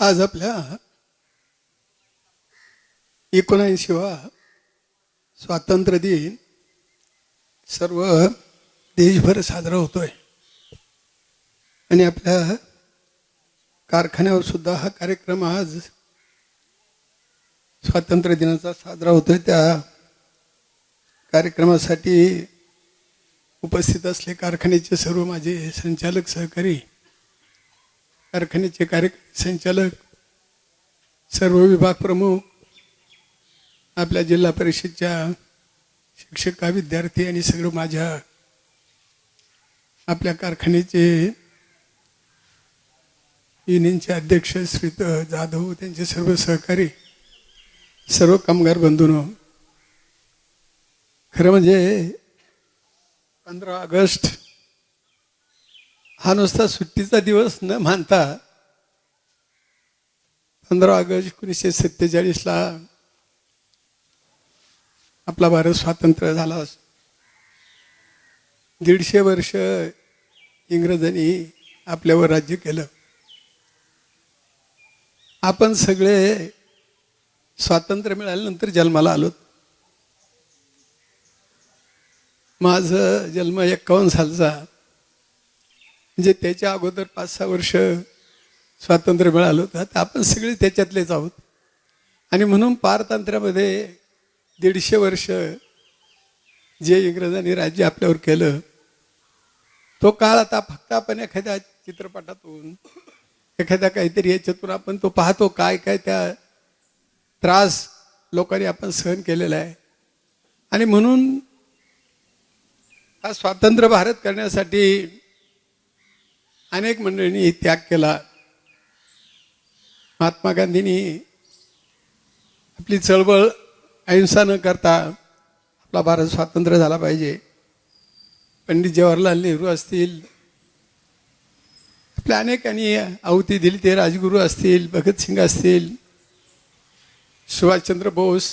आज आपल्या एकोणऐंशीवा स्वातंत्र्य दिन सर्व देशभर साजरा होतोय. आणि आपल्या कारखान्यावर सुद्धा हा कार्यक्रम आज स्वातंत्र्य दिनाचा साजरा होतोय. त्या कार्यक्रमासाठी उपस्थित असले कारखान्याचे सर्व माझे संचालक सहकारी कारखान्याचे कार्य संचालक सर्व विभाग प्रमुख आपल्या जिल्हा परिषदच्या शिक्षका विद्यार्थी आणि सगळं माझ्या आपल्या कारखान्याचे युनियनचे अध्यक्ष श्रीत जाधव त्यांचे सर्व सहकारी सर्व कामगार बंधून. खरं म्हणजे पंधरा ऑगस्ट हा नुसता सुट्टीचा दिवस न मानता पंधरा ऑगस्ट एकोणीसशे सत्तेचाळीसला आपला भारत स्वातंत्र्य झाला. दीडशे वर्ष इंग्रजांनी आपल्यावर राज्य केलं. आपण सगळे स्वातंत्र्य मिळाल्यानंतर जन्माला आलो. माझं जन्म एक्कावन्न सालचा. म्हणजे त्याच्या अगोदर पाच सहा वर्ष स्वातंत्र्य मिळालं होतं. तर आपण सगळे त्याच्यातलेच आहोत. आणि म्हणून पारतंत्र्यामध्ये दीडशे वर्ष जे इंग्रजांनी राज्य आपल्यावर केलं तो काळ आता फक्त आपण एखाद्या चित्रपटातून एखाद्या काहीतरी याच्यातून आपण तो पाहतो काय काय त्या त्रास लोकांनी आपण सहन केलेला आहे. आणि म्हणून हा स्वातंत्र्य भारत करण्यासाठी अनेक मंडळींनी त्याग केला. महात्मा गांधींनी आपली चळवळ अहिंसा न करता आपला भारत स्वातंत्र्य झाला पाहिजे. पंडित जवाहरलाल नेहरू असतील आपल्या अनेकांनी आहुती दिली ते राजगुरू असतील भगतसिंग असतील सुभाषचंद्र बोस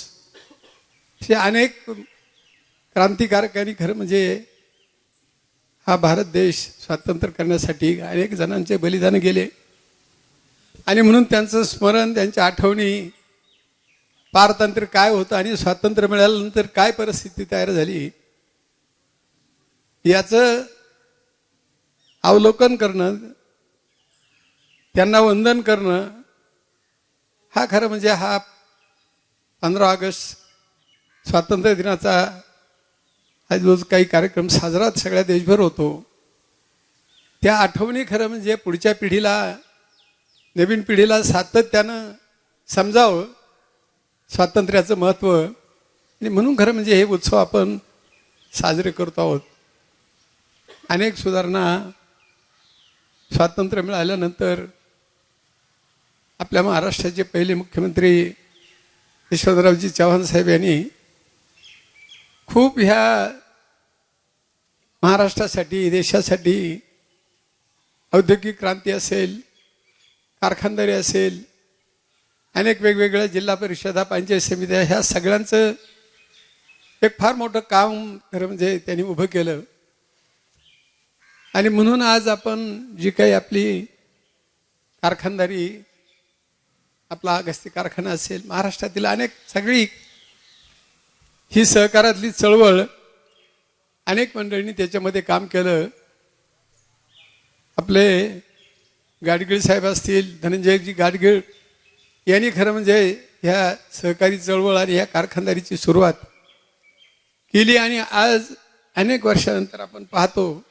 असे अनेक क्रांतिकारकांनी खरं म्हणजे हा भारत देश स्वातंत्र्य करण्यासाठी अनेक जणांचे बलिदान गेले. आणि म्हणून त्यांचं स्मरण त्यांच्या आठवणी पारतंत्र्य काय होतं आणि स्वातंत्र्य मिळाल्यानंतर काय परिस्थिती तयार झाली याचं अवलोकन करणं त्यांना वंदन करणं हा खरं म्हणजे हा पंधरा ऑगस्ट स्वातंत्र्य दिनाचा हा जो काही कार्यक्रम साजरा सगळ्या देशभर होतो. त्या आठवणी खरं म्हणजे पुढच्या पिढीला नवीन पिढीला सातत्यानं समजावं स्वातंत्र्याचं महत्त्व. आणि म्हणून खरं म्हणजे हे उत्सव आपण साजरे करतो आहोत. अनेक सुधारणा स्वातंत्र्य मिळाल्यानंतर आपल्या महाराष्ट्राचे पहिले मुख्यमंत्री यशवंतरावजी चव्हाण साहेब यांनी खूप ह्या महाराष्ट्रासाठी देशासाठी औद्योगिक क्रांती असेल कारखानदारी असेल अनेक वेगवेगळ्या जिल्हा परिषदा पंचायत समित्या ह्या सगळ्यांचं एक फार मोठं काम खरं म्हणजे त्यांनी उभं केलं. आणि म्हणून आज आपण जी काही आपली कारखानदारी आपला अगस्ती कारखाना असेल महाराष्ट्रातील अनेक सगळी ही सहकारातली चळवळ अनेक मंडळींनी त्याच्यामध्ये काम केलं. आपले गाडगीळ साहेब असतील धनंजयजी गाडगीळ यांनी खरं म्हणजे ह्या सहकारी चळवळ आणि ह्या कारखानदारीची सुरुवात केली आणि आज अनेक वर्षानंतर आपण पाहतो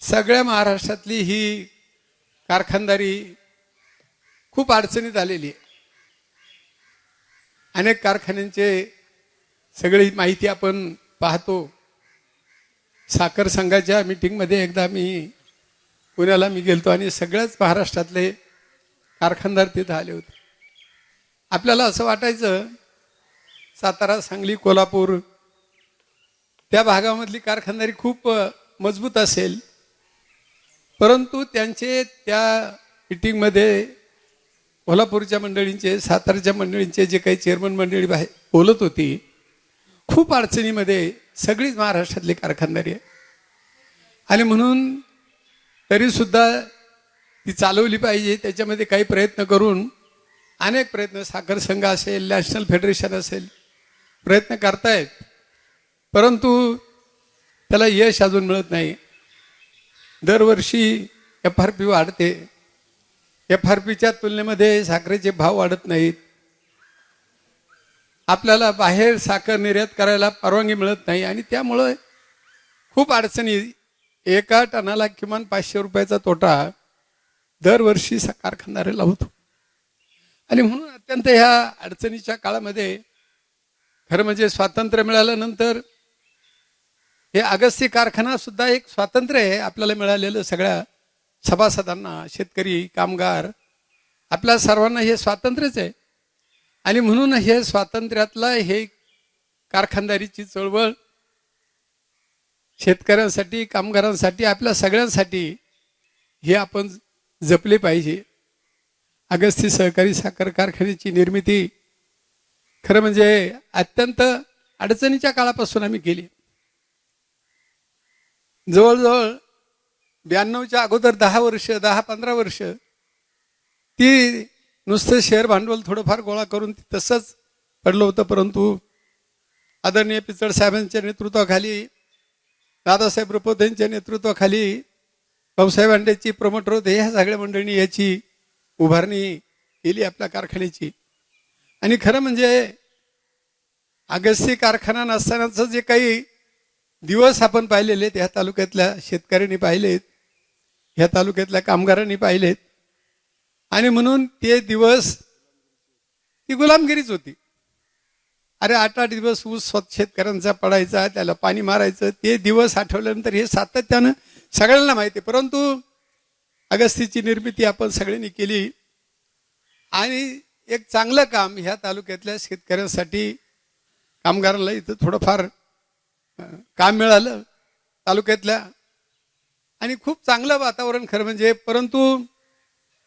सगळ्या महाराष्ट्रातली ही कारखानदारी खूप अडचणीत आलेली आहे. अनेक कारखान्यांचे सगळी माहिती आपण पाहतो. साखर संघाच्या मीटिंगमध्ये एकदा मी पुण्याला मी गेलतो आणि सगळ्याच महाराष्ट्रातले कारखानदार तिथं आले होते. आपल्याला असं वाटायचं सातारा सांगली कोल्हापूर त्या भागामधली कारखानदारी खूप मजबूत असेल. परंतु त्यांचे त्या मिटिंगमध्ये कोल्हापूरच्या मंडळींचे सातारच्या मंडळींचे जे काही चेअरमन मंडळी बाहेर बोलत होती खूप अडचणीमध्ये सगळीच महाराष्ट्रातली कारखानदारी आहे. आणि म्हणून तरीसुद्धा ती चालवली पाहिजे. त्याच्यामध्ये काही प्रयत्न करून अनेक प्रयत्न साखर संघ असेल नॅशनल फेडरेशन असेल प्रयत्न करतायत. परंतु त्याला यश अजून मिळत नाही. दरवर्षी एफ आर पी वाढते. एफ आर पीच्या तुलनेमध्ये साखरेचे भाव वाढत नाहीत. आपल्याला बाहेर साखर निर्यात करायला परवानगी मिळत नाही आणि त्यामुळं खूप अडचणी एका टनाला किमान पाचशे रुपयाचा तोटा दरवर्षी सा- कारखानदाराला होतो. आणि म्हणून अत्यंत ह्या अडचणीच्या काळामध्ये खरं म्हणजे स्वातंत्र्य मिळाल्यानंतर हे अगस्ती कारखाना सुद्धा एक स्वातंत्र्य आहे आपल्याला मिळालेलं सगळ्या सभासदांना शेतकरी कामगार आपल्या सर्वांना हे स्वातंत्र्यच आहे. आणि म्हणून हे स्वातंत्र्यातला हे कारखानदारीची चळवळ शेतकऱ्यांसाठी कामगारांसाठी आपल्या सगळ्यांसाठी हे आपण जपले पाहिजे. अगस्ती सहकारी साखर कारखान्याची निर्मिती खरं म्हणजे अत्यंत अडचणीच्या काळापासून आम्ही केली. जवळजवळ ब्याण्णवच्या अगोदर दहा वर्ष दहा पंधरा वर्ष ती नुसतं शेअर भांडवल थोडंफार गोळा करून ती तसंच पडलं होतं परंतु आदरणीय पिचड साहेबांच्या नेतृत्वाखाली दादासाहेब रुपवत यांच्या नेतृत्वाखाली भाऊसाहेब अंडेची प्रमोटर होते. ह्या सगळ्या मंडळींनी याची उभारणी केली आपल्या कारखान्याची. आणि खरं म्हणजे अगस्ती कारखाना नसतानाचं जे काही दिवस आपण पाहिलेले आहेत ह्या तालुक्यातल्या शेतकऱ्यांनी पाहिलेत ह्या तालुक्यातल्या कामगारांनी पाहिलेत. आणि म्हणून ते दिवस ती गुलामगिरीच होती. अरे आठ आठ दिवस ऊस स्वच्छ शेतकऱ्यांचा पडायचा त्याला पाणी मारायचं ते दिवस आठवल्यानंतर हे सातत्यानं सगळ्यांना माहिती आहे. परंतु अगस्तीची निर्मिती आपण सगळ्यांनी केली. आणि एक चांगलं काम ह्या तालुक्यातल्या शेतकऱ्यांसाठी कामगारांना इथं थोडंफार काम मिळालं तालुक्यातल्या. आणि खूप चांगलं वातावरण खरं म्हणजे परंतु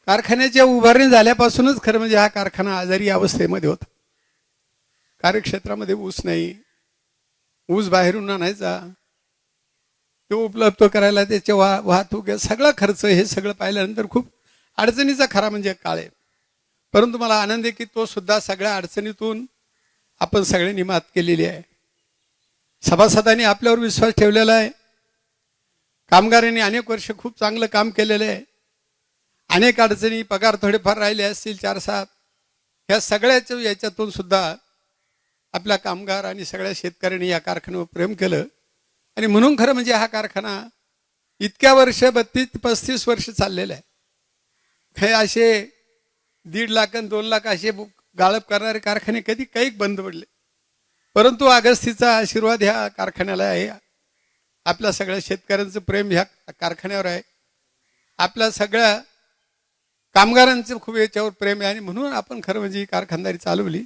कारखान्याच्या उभारणी झाल्यापासूनच खरं म्हणजे हा कारखाना आजारी अवस्थेमध्ये होता. कार्यक्षेत्रामध्ये ऊस नाही. ऊस बाहेरून आणायचा. तो उपलब्ध करायला त्याचे वा वाहतूक सगळा खर्च हे सगळं पाहिल्यानंतर खूप अडचणीचा खरा म्हणजे काळ आहे. परंतु मला आनंद आहे की तो सुद्धा सगळ्या अडचणीतून आपण सगळ्यांनी मात केलेली आहे. सभासदांनी आपल्यावर विश्वास ठेवलेला आहे. कामगारांनी अनेक वर्ष खूप चांगलं काम केलेलं आहे. अनेक अडचणी पगार थोडेफार राहिले असतील चार सात. ह्या सगळ्याच्या याच्यातून सुद्धा आपल्या कामगार आणि सगळ्या शेतकऱ्यांनी या कारखान्यावर प्रेम केलं. आणि म्हणून खरं म्हणजे हा कारखाना इतक्या वर्ष बत्तीस पस्तीस वर्ष चाललेला आहे. हे असे दीड लाख आणि दोन लाख असे गाळप करणारे कारखाने कधी काही बंद पडले. परंतु अगस्तीचा आशीर्वाद ह्या कारखान्याला आहे. आपल्या सगळ्या शेतकऱ्यांचं प्रेम ह्या कारखान्यावर आहे. आपल्या सगळ्या कामगारांचं खूप याच्यावर प्रेम आहे. आणि म्हणून आपण खरं म्हणजे ही कारखानदारी चालवली.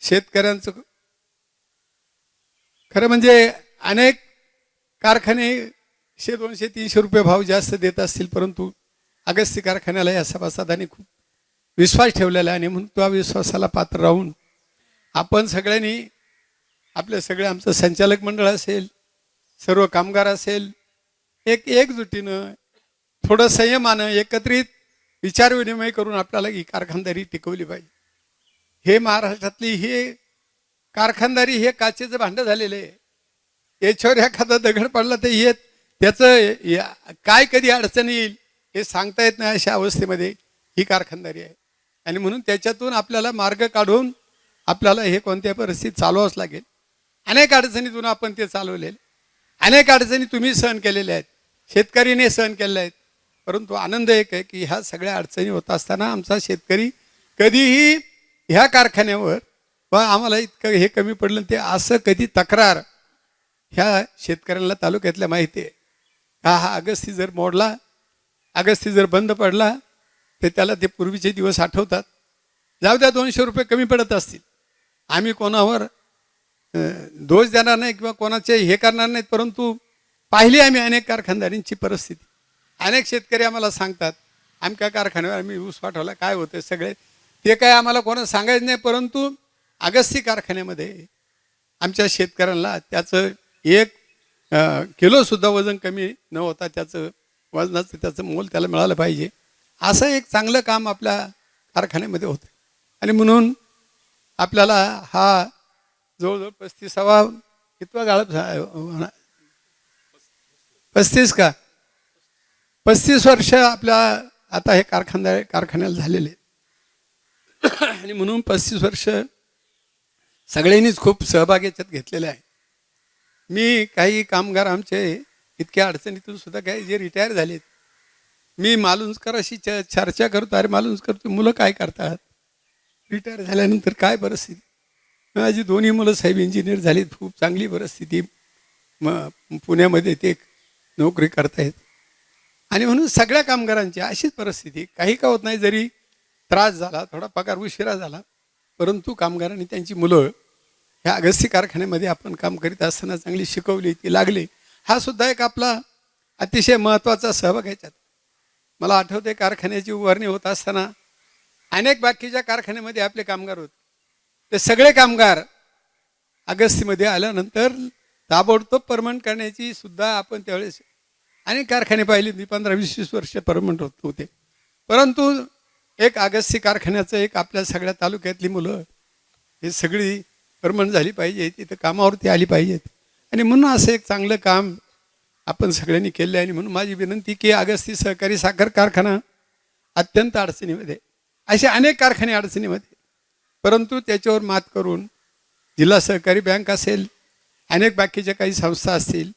शेतकऱ्यांचं खरं म्हणजे अनेक कारखाने शे दोनशे तीनशे रुपये भाव जास्त देत असतील परंतु अगस्ती कारखान्याला या सभासदांनी खूप विश्वास ठेवलेला आहे आणि म्हणून त्या विश्वासाला पात्र राहून आपण सगळ्यांनी आपले सगळे आमचं संचालक मंडळ असेल सर्व कामगार असेल एक एकजुटीनं थोडं संयमानं एकत्रित विचारविनिमय करून आपल्याला ही कारखानदारी टिकवली पाहिजे. हे महाराष्ट्रातली हे कारखानदारी हे काचेचं भांडं झालेलं आहे. याच्यावर एखादा दगड पडला तर येत त्याचं या- काय कधी अडचण येईल हे सांगता येत नाही अशा अवस्थेमध्ये ही कारखानदारी आहे. आणि म्हणून त्याच्यातून आपल्याला मार्ग काढून आपल्याला हे कोणत्या परिस्थितीत चालवावंच लागेल. अनेक अडचणीतून आपण ते चालवलेले अनेक अडचणी तुम्ही सहन केलेल्या आहेत. शेतकरीने सहन केलेल्या आहेत. परंतु आनंद एक आहे की ह्या सगळ्या अडचणी होत असताना आमचा शेतकरी कधीही ह्या कारखान्यावर वा आम्हाला इतकं हे कमी पडलं ते असं कधी तक्रार ह्या शेतकऱ्यांना तालुक्यातल्या माहिती आहे. हा हा अगस्ती जर मोडला अगस्ती जर बंद पडला तर त्याला ते पूर्वीचे दिवस आठवतात. जाऊ द्या दोनशे रुपये कमी पडत असतील. आम्ही कोणावर दोष देणार नाही किंवा कोणाचे हे करणार नाहीत परंतु पाहिली आम्ही अनेक कारखानदारींची परिस्थिती. अनेक शेतकरी आम्हाला सांगतात आमच्या कारखान्यावर आम्ही ऊस पाठवला काय होतं सगळे ते काय आम्हाला कोणा सांगायचं नाही परंतु अगस्ती कारखान्यामध्ये आमच्या शेतकऱ्यांना त्याचं एक किलोसुद्धा वजन कमी न होता त्याचं वजनाचं त्याचं मोल त्याला मिळालं पाहिजे. असं एक चांगलं काम आपल्या कारखान्यामध्ये होतं. आणि म्हणून आपल्याला हा जवळजवळ पस्तीसावा कितवा गाळप पस्तीस का? पस्तीस वर्ष आपल्या आता हे कारखानदार कारखान्याला झालेले आणि म्हणून पस्तीस वर्ष सगळ्यांनीच खूप सहभाग याच्यात घेतलेले आहे. मी काही कामगार आमचे इतक्या अडचणीतून सुद्धा काही जे रिटायर झालेत. मी मालुंजकर अशी च चर्चा करतो. अरे मालुंजकर तू मुलं काय करतात? रिटायर झाल्यानंतर काय परिस्थिती? माझी दोन्ही मुलं साहेब इंजिनियर झालीत. खूप चांगली परिस्थिती. मग पुण्यामध्ये ते नोकरी करतायत. आणि म्हणून सगळ्या कामगारांची अशीच परिस्थिती. काही का होत नाही जरी त्रास झाला थोडा पगार उशिरा झाला परंतु कामगारांनी त्यांची मुलं ह्या अगस्ती कारखान्यामध्ये आपण काम करीत असताना चांगली शिकवली ती लागली. हा सुद्धा एक आपला अतिशय महत्त्वाचा सहभाग याच्यात. मला आठवते कारखान्याची उभारणी होत असताना अनेक बाकीच्या कारखान्यामध्ये आपले कामगार होते. ते सगळे कामगार अगस्तीमध्ये आल्यानंतर ताबडतोब परमनंट करण्याची सुद्धा आपण त्यावेळेस अनेक कारखाने पाहिले मी पंधरा वीस वीस वर्ष परमनंट होत होते परंतु एक आगस्ती कारखान्याचं एक आपल्या सगळ्या तालुक्यातली मुलं हे सगळी कर्मण झाली पाहिजे तिथं कामावरती आली पाहिजेत. आणि म्हणून असं एक चांगलं काम आपण सगळ्यांनी केलं आहे आणि म्हणून माझी विनंती की अगस्ती सहकारी साखर कारखाना अत्यंत अडचणीमध्ये असे अनेक कारखाने अडचणीमध्ये. परंतु त्याच्यावर मात करून जिल्हा सहकारी बँक असेल अनेक बाकीच्या काही संस्था असतील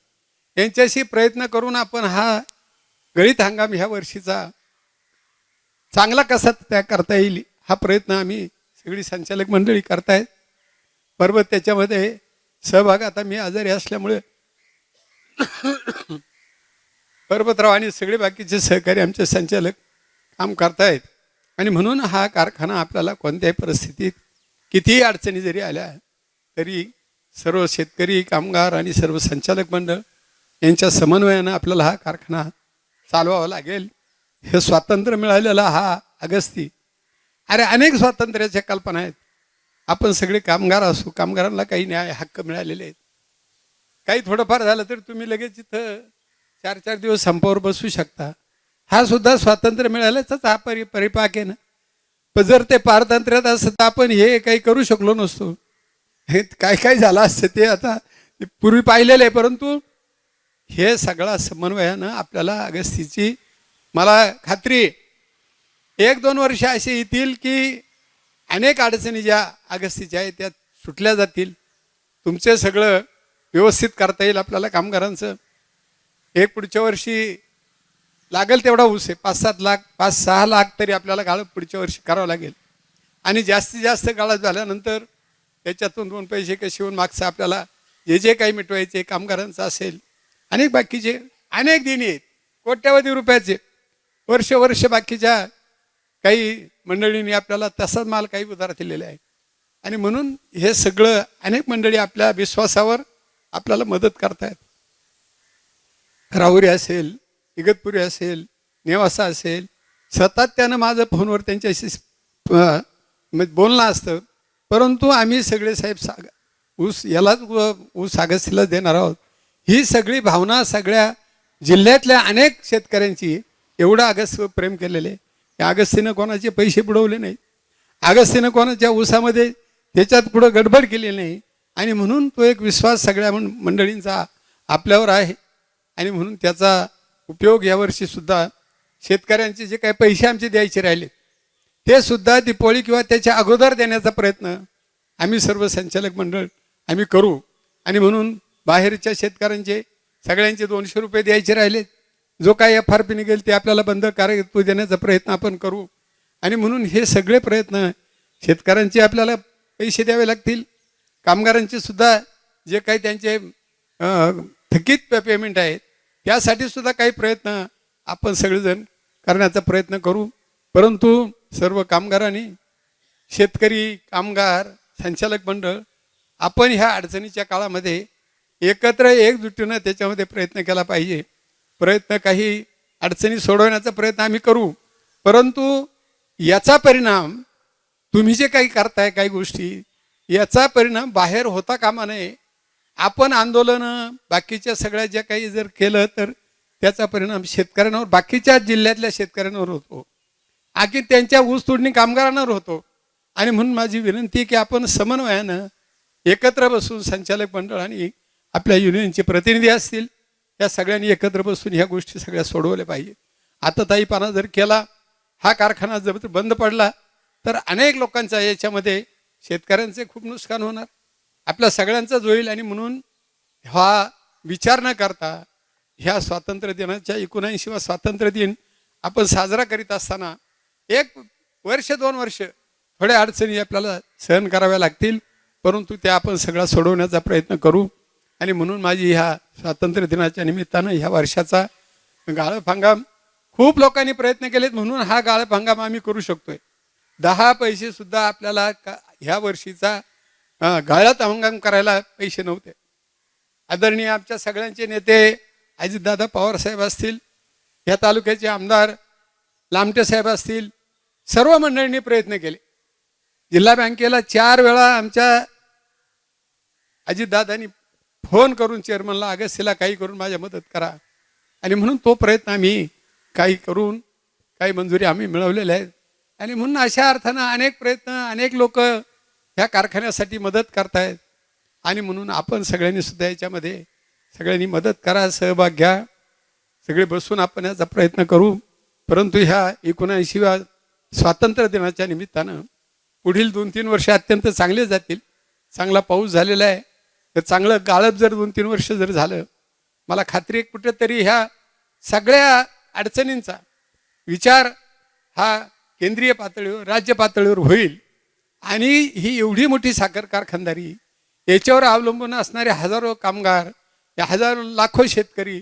यांच्याशी प्रयत्न करून आपण हा गळीत हंगाम ह्या वर्षीचा चांगला कसा त्या करता येईल हा प्रयत्न आम्ही सगळी संचालक मंडळी करतायत. बरोबर त्याच्यामध्ये सहभाग आता मी आजारी असल्यामुळे पर्वतराव आणि सगळे बाकीचे सहकारी आमचे संचालक काम करतायत. आणि म्हणून हा कारखाना आपल्याला कोणत्याही परिस्थितीत कितीही अडचणी जरी आल्या तरी सर्व शेतकरी कामगार आणि सर्व संचालक मंडळ यांच्या समन्वयानं आपल्याला हा कारखाना चालवावा लागेल. हे स्वातंत्र्य मिळालेला हा अगस्ती. अरे अनेक स्वातंत्र्याच्या कल्पना आहेत. आपण सगळे कामगार असू कामगारांना काही न्याय हक्क मिळालेले आहेत. काही थोडंफार झालं तर तुम्ही लगेच इथं चार चार दिवस संपावर बसू शकता. हा सुद्धा स्वातंत्र्य मिळाल्याचाच हा परि परिपाक आहे ना. पण जर ते पारतंत्र्यात असतं तर आपण हे काही करू शकलो नसतो. हे काय काय झालं असतं ते आता पूर्वी पाहिलेलं आहे परंतु हे सगळा समन्वयानं आपल्याला अगस्तीची मला खात्री एक दोन वर्ष असे येतील की अनेक अडचणी ज्या अगस्तीच्या आहेत त्या सुटल्या जातील. तुमचे सगळं व्यवस्थित करता येईल आपल्याला कामगारांचं. एक पुढच्या वर्षी लागेल तेवढा ऊस आहे. पाच सात लाख पाच सहा लाख तरी आपल्याला गाळप पुढच्या वर्षी करावं लागेल. आणि जास्तीत जास्त गाळप झाल्यानंतर त्याच्यातून दोन पैसे कसे होऊन मागचं आपल्याला जे जे काही मिटवायचे कामगारांचं असेल. अनेक बाकीचे अनेक दिन आहेत. कोट्यावधी रुपयाचे. वर्ष वर्ष बाकीच्या काही मंडळींनी आपल्याला तसाच माल काही उधार दिलेला आहे. आणि म्हणून हे सगळं अनेक मंडळी आपल्या विश्वासावर आपल्याला मदत करतायत. राहुरी असेल इगतपुरी असेल नेवासा असेल सातत्यानं माझं फोनवर त्यांच्याशी बोलणं असतं. परंतु आम्ही सगळे साहेब साग ऊस यालाच ऊस आगस्तीला देणार आहोत. ही सगळी भावना सगळ्या जिल्ह्यातल्या अनेक शेतकऱ्यांची एवढं अगस्त प्रेम केलेले. आहे की अगस्तीनं कोणाचे पैसे बुडवले नाहीत. अगस्तीनं कोणाच्या उसामध्ये त्याच्यात पुढं गडबड केली नाही. आणि म्हणून तो एक विश्वास सगळ्या मंडळींचा आपल्यावर आहे. आणि म्हणून त्याचा उपयोग यावर्षी सुद्धा शेतकऱ्यांचे जे काही पैसे आमचे द्यायचे राहिले ते सुद्धा दीपावली किंवा त्याच्या अगोदर देण्याचा प्रयत्न आम्ही सर्व संचालक मंडळ आम्ही करू. आणि म्हणून बाहेरच्या शेतकऱ्यांचे सगळ्यांचे दोनशे रुपये द्यायचे राहिलेत. जो काही एफ आर पी निघेल ते आपल्याला बंद कार्यत्व देण्याचा प्रयत्न आपण करू. आणि म्हणून हे सगळे प्रयत्न शेतकऱ्यांचे आपल्याला पैसे द्यावे लागतील. कामगारांचे सुद्धा जे काही त्यांचे थकीत पे- पेमेंट आहेत त्यासाठी सुद्धा काही प्रयत्न आपण सगळेजण करण्याचा प्रयत्न करू. परंतु सर्व कामगारांनी शेतकरी कामगार संचालक मंडळ आपण ह्या अडचणीच्या काळामध्ये एकत्र एकजुटीनं त्याच्यामध्ये प्रयत्न केला पाहिजे. प्रयत्न काही अडचणी सोडवण्याचा प्रयत्न आम्ही करू. परंतु याचा परिणाम तुम्ही जे काही करताय काही गोष्टी याचा परिणाम बाहेर होता कामा नये. आपण आंदोलनं बाकीच्या सगळ्या ज्या काही जर केलं तर त्याचा परिणाम शेतकऱ्यांवर बाकीच्या जिल्ह्यातल्या शेतकऱ्यांवर होतो. आखी त्यांच्या ऊस तोडणी कामगारांवर होतो. आणि म्हणून माझी विनंती आहे की आपण समन्वयानं एकत्र बसून संचालक मंडळ आणि आपल्या युनियनचे प्रतिनिधी असतील या सगळ्यांनी एकत्र बसून ह्या गोष्टी सगळ्या सोडवल्या पाहिजे. आता ताईपाना जर केला हा कारखाना जर बंद पडला तर अनेक लोकांचा याच्यामध्ये शेतकऱ्यांचे खूप नुकसान होणार. आपल्या सगळ्यांचाच होईल आणि म्हणून हा विचार न करता ह्या स्वातंत्र्य दिनाच्या एकोणऐंशीवा स्वातंत्र्य दिन आपण साजरा करीत असताना एक वर्ष दोन वर्ष थोड्या अडचणी आपल्याला सहन कराव्या लागतील परंतु त्या आपण सगळा सोडवण्याचा प्रयत्न करू. आणि म्हणून माझी ह्या स्वातंत्र्य दिनाच्या निमित्तानं ह्या वर्षाचा गाळप हंगाम खूप लोकांनी प्रयत्न केलेत म्हणून हा गाळप हंगाम आम्ही करू शकतोय. दहा पैसे सुद्धा आपल्याला का ह्या वर्षीचा गाळात हंगाम करायला पैसे नव्हते. आदरणीय आमच्या सगळ्यांचे नेते अजितदादा पवार साहेब असतील या तालुक्याचे आमदार लामटे साहेब असतील सर्व मंडळींनी प्रयत्न केले. जिल्हा बँकेला चार वेळा आमच्या अजितदादांनी फोन करून चेअरमनला अगस्तीला काही करून माझ्या मदत करा. आणि म्हणून तो प्रयत्न आम्ही काही करून काही मंजुरी आम्ही मिळवलेल्या आहेत. आणि म्हणून अशा अर्थानं अनेक प्रयत्न अनेक लोक ह्या कारखान्यासाठी मदत करतायत. आणि म्हणून आपण सगळ्यांनी सुद्धा याच्यामध्ये सगळ्यांनी मदत करा सहभाग घ्या. सगळे बसून आपण याचा प्रयत्न करू. परंतु ह्या एकोणऐंशीव्या स्वातंत्र्य दिनाच्या निमित्तानं पुढील दोन तीन वर्ष अत्यंत चांगले जातील. चांगला पाऊस झालेला आहे. तर चांगलं गाळप जर दोन तीन वर्ष जर झालं मला खात्री आहे कुठेतरी ह्या सगळ्या अडचणींचा विचार हा केंद्रीय पातळीवर राज्य पातळीवर होईल. आणि ही एवढी मोठी साखर कारखानदारी याच्यावर अवलंबून असणारे हजारो कामगार या हजारो लाखो शेतकरी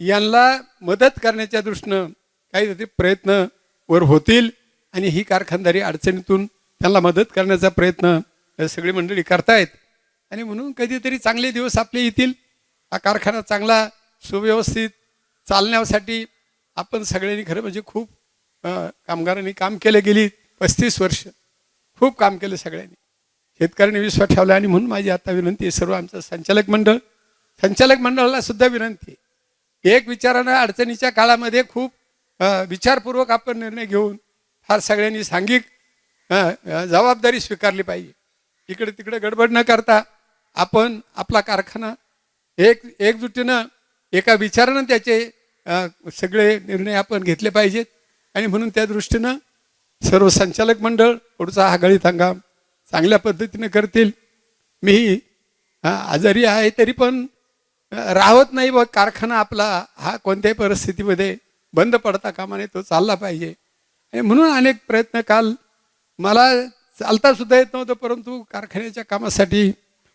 यांना मदत करण्याच्या दृष्टीनं काहीतरी प्रयत्न वर होतील. आणि ही कारखानदारी अडचणीतून त्यांना मदत करण्याचा प्रयत्न हे सगळी मंडळी करतायत. आणि म्हणून कधीतरी चांगले दिवस आपले येतील. हा कारखाना चांगला सुव्यवस्थित चालण्यासाठी आपण सगळ्यांनी खरं म्हणजे खूप कामगारांनी काम केलं गेली पस्तीस वर्ष. खूप काम केलं सगळ्यांनी. शेतकऱ्यांनी विश्वास ठेवला आणि म्हणून माझी आता विनंती आहे सर्व आमचं संचालक मंडळ. संचालक मंडळाला सुद्धा विनंती आहे. एक विचारानं अडचणीच्या काळामध्ये खूप विचारपूर्वक आपण निर्णय घेऊन फार सगळ्यांनी सांघिक जबाबदारी स्वीकारली पाहिजे. इकडे तिकडे गडबड न करता आपण आपला कारखाना एक एकजुटीनं एका विचारानं त्याचे सगळे निर्णय आपण घेतले पाहिजेत. आणि म्हणून त्या दृष्टीनं सर्व संचालक मंडळ पुढचा हा गळीत हंगाम चांगल्या पद्धतीने करतील. मी आजारी आहे तरी पण राहत नाही बघ कारखाना आपला. हा कोणत्याही परिस्थितीमध्ये बंद पडता कामाने तो चालला पाहिजे. आणि म्हणून अनेक प्रयत्न काल मला चालतासुद्धा येत नव्हतं परंतु कारखान्याच्या कामासाठी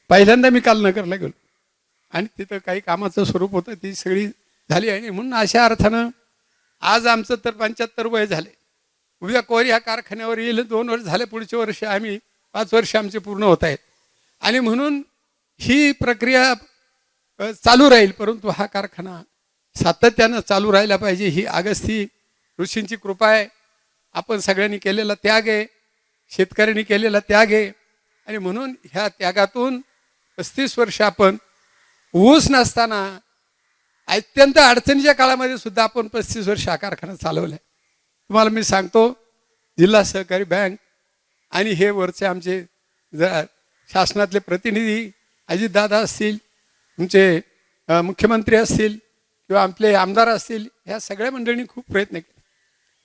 पहिल्यांदा मी काल नगरला गेलो. आणि तिथं काही कामाचं स्वरूप होतं ती सगळी झाली आहे म्हणून अशा अर्थानं आज आमचं तर पंच्याहत्तर वय झाले. उद्या कोरी ह्या कारखान्यावर येईल दोन वर्ष झाले पुढचे वर्ष आम्ही पाच वर्ष आमचे पूर्ण होत आहेत. आणि म्हणून ही प्रक्रिया चालू राहील परंतु हा कारखाना सातत्यानं चालू राहिला पाहिजे ही अगस्ती ऋषींची कृपा आहे. आपण सगळ्यांनी केलेला त्याग आहे शेतकऱ्यांनी केलेला त्याग आहे. आणि म्हणून ह्या त्यागातून पस्तीस वर्ष आपण ऊस नसताना अत्यंत अडचणीच्या काळामध्ये सुद्धा आपण पस्तीस वर्ष हा कारखाना चालवला आहे तुम्हाला मी सांगतो जिल्हा सहकारी बँक आणि हे वरचे आमचे ज- शासनातले प्रतिनिधी अजितदादा असतील तुमचे मुख्यमंत्री असतील किंवा आपले आमदार असतील ह्या सगळ्या मंडळींनी खूप प्रयत्न केले.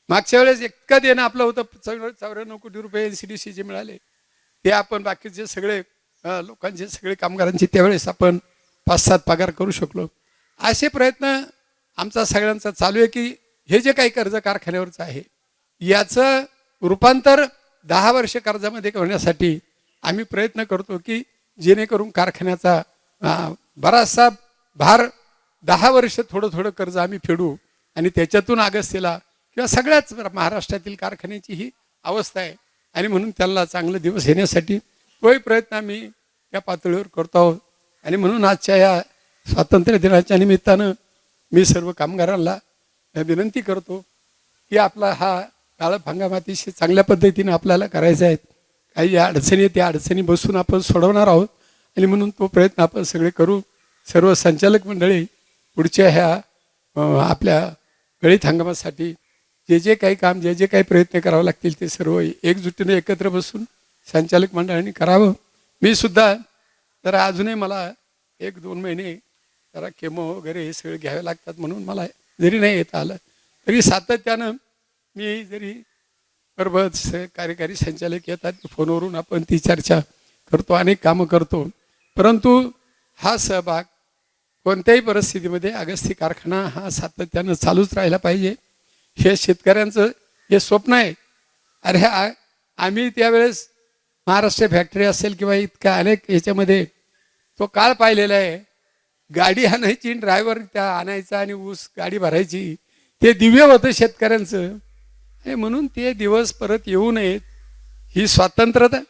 मागच्या वेळेस इतकं देणं आपलं होतं चौ- चौऱ्याण्णव कोटी रुपये एन सी डी सीचे मिळाले ते आपण बाकीचे सगळे लोकांचे सगळे कामगारांचे त्यावेळेस आपण पाच सात पगार करू शकलो. असे प्रयत्न आमचा सगळ्यांचा चालू आहे की हे जे काही कर्ज कारखान्यावरचं आहे याचं रूपांतर दहा वर्ष कर्जामध्ये करण्यासाठी आम्ही प्रयत्न करतो की जेणेकरून कारखान्याचा बराचसा भार दहा वर्ष थोडं थोडं कर्ज आम्ही फेडू आणि त्याच्यातून आगस्तीला किंवा सगळ्याच महाराष्ट्रातील कारखान्याची ही अवस्था आहे आणि म्हणून त्याला चांगले दिवस येण्यासाठी तोही प्रयत्न आम्ही या पातळीवर करतो आहोत. आणि म्हणून आजच्या या स्वातंत्र्य दिनाच्या निमित्तानं मी सर्व कामगारांना विनंती करतो की आपला हा काळप हंगाम अतिशय चांगल्या पद्धतीने आपल्याला करायचा आहे. काही या अडचणी आहेत, त्या अडचणी बसून आपण सोडवणार आहोत. आणि म्हणून तो प्रयत्न आपण सगळे करू. सर्व संचालक मंडळी पुढच्या ह्या आपल्या गळीत हंगामासाठी जे जे काही काम जे जे काही प्रयत्न करावे लागतील ते सर्व एकजुटीने एकत्र बसून संचालक मंडळाने करावं. मी सुद्धा जरा अजूनही मला एक दोन महिने जरा केमो वगैरे हे सगळे घ्यावे लागतात म्हणून मला जरी नाही येता आलं तरी सातत्यानं मी जरी बरोबर कार्यकारी संचालक येतात फोनवरून आपण ती चर्चा करतो अनेक कामं करतो. परंतु हा सहभाग कोणत्याही परिस्थितीमध्ये अगस्ती कारखाना हा सातत्यानं चालूच राहिला पाहिजे. हे शेतकऱ्यांचं हे स्वप्न आहे. अरे आ- आम्ही त्यावेळेस महाराष्ट्र फॅक्टरी असेल किंवा इतका अनेक याच्यामध्ये तो काळ पाहिलेला आहे. गाडी आणायची ड्रायव्हर त्या आणायचा आणि ऊस गाडी भरायची ते दिव्य होतं शेतकऱ्यांचं. आणि म्हणून ते दिवस परत येऊ नयेत. ही स्वातंत्र्यता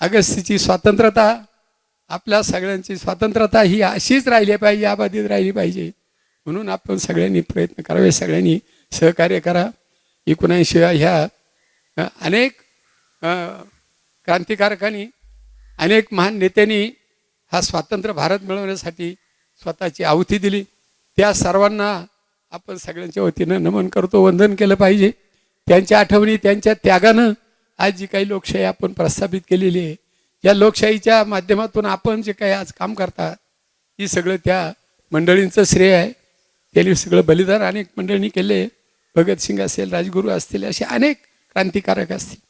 अगस्तीची स्वातंत्र्यता आपल्या सगळ्यांची स्वातंत्र्यता ही अशीच राहिली पाहिजे अबाधित राहिली पाहिजे. म्हणून आपण सगळ्यांनी प्रयत्न करावे सगळ्यांनी सहकार्य करा. एकोणऐंशी ह्या अनेक क्रांतिकारकांनी अनेक महान नेत्यांनी हा स्वातंत्र्य भारत मिळवण्यासाठी स्वतःची आहुती दिली. त्या सर्वांना आपण सगळ्यांच्या वतीनं नमन करतो वंदन केलं पाहिजे. त्यांच्या आठवणी त्यांच्या त्यागानं आज जी काही लोकशाही आपण प्रस्थापित केलेली आहे या लोकशाहीच्या माध्यमातून आपण जे काही आज काम करतात ही सगळं त्या मंडळींचं श्रेय आहे. त्यांनी सगळं बलिदान अनेक मंडळींनी केले भगतसिंग असेल राजगुरू असतील असे अनेक क्रांतिकारक असतील.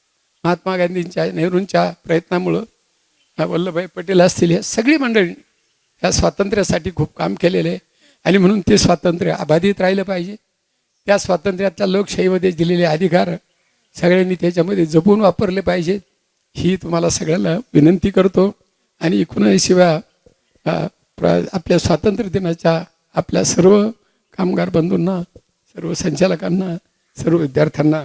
महात्मा गांधींच्या नेहरूंच्या प्रयत्नामुळं वल्लभभाई पटेल असतील या सगळी मंडळी या स्वातंत्र्यासाठी खूप काम केलेलं आहे. आणि म्हणून ते स्वातंत्र्य अबाधित राहिलं पाहिजे. त्या स्वातंत्र्याच्या लोकशाहीमध्ये दिलेले अधिकार सगळ्यांनी त्याच्यामध्ये जपून वापरले पाहिजेत. ही तुम्हाला सगळ्यांना विनंती करतो. आणि एकोणऐंशीव्या प्र आपल्या स्वातंत्र्य दिनाच्या आपल्या सर्व कामगार बंधूंना सर्व संचालकांना सर्व विद्यार्थ्यांना